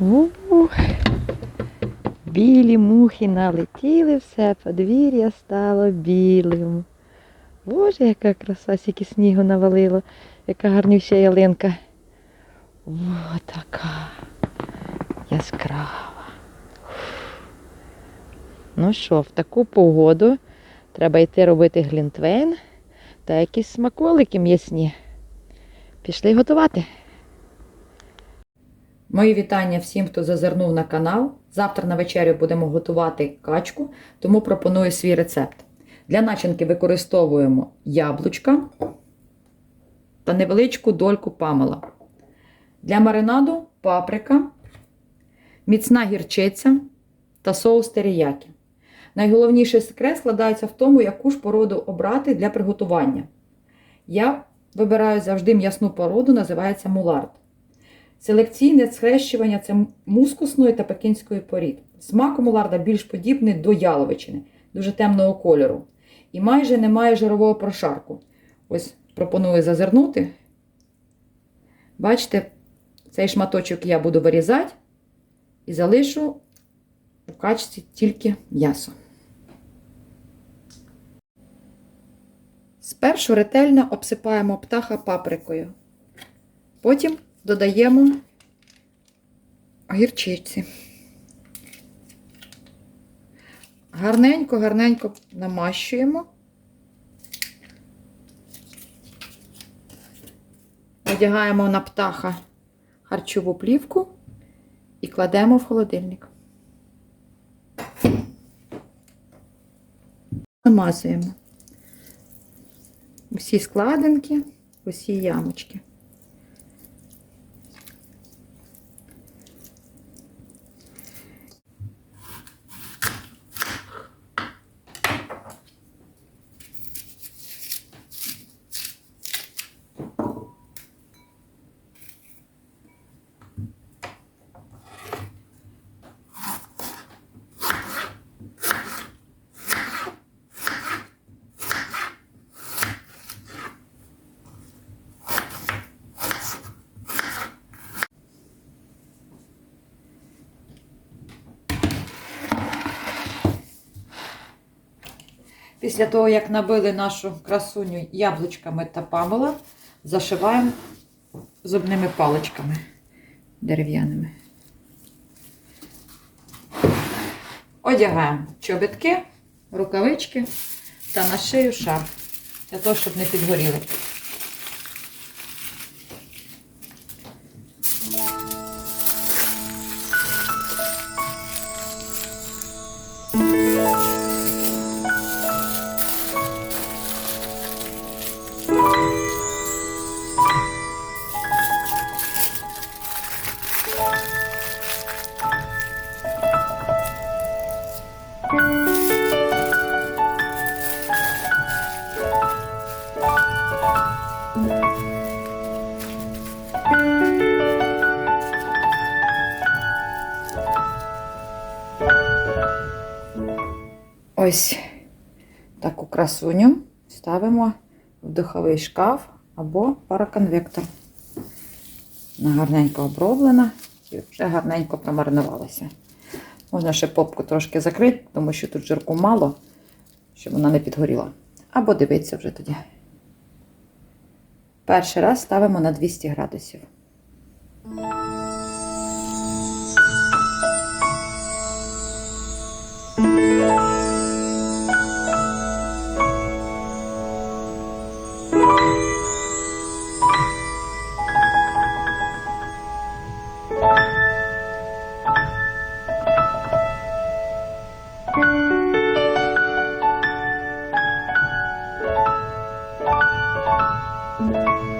У, білі мухи налетіли, все подвір'я стало білим. Боже, яка краса, скільки снігу навалило, яка гарнюща ялинка. О, така яскрава. Ну що, в таку погоду треба йти робити глінтвейн та якісь смаколики м'ясні. Пішли готувати. Мої вітання всім, хто зазирнув на канал. Завтра на вечерю будемо готувати качку, тому пропоную свій рецепт. Для начинки використовуємо яблучка та невеличку дольку памела. Для маринаду паприка, міцна гірчиця та соус теріякі. Найголовніший секрет складається в тому, яку ж породу обрати для приготування. Я вибираю завжди м'ясну породу, називається мулард. Селекційне схрещування це мускусної та пекінської порід. Смак муларда більш подібний до яловичини, дуже темного кольору. І майже немає жирового прошарку. Ось пропоную зазирнути. Бачите, цей шматочок я буду вирізати і залишу у качці тільки м'ясо. Спершу ретельно обсипаємо птаха паприкою. Потім додаємо гірчиці. Гарненько, гарненько намащуємо. Одягаємо на птаха харчову плівку і кладемо в холодильник. Намазуємо усі складинки, усі ямочки. Після того, як набили нашу красуню яблучками та памела, зашиваємо зубними паличками дерев'яними. Одягаємо чобітки, рукавички та на шию шарф, для того, щоб не підгоріли. Ось таку красуню ставимо в духовий шкаф або пароконвектор. Вона гарненько оброблена і вже гарненько промаринувалася. Можна ще попку трошки закрити, тому що тут жирку мало, щоб вона не підгоріла. Або дивитися вже тоді. Перший раз ставимо на 200 градусів. 嗯。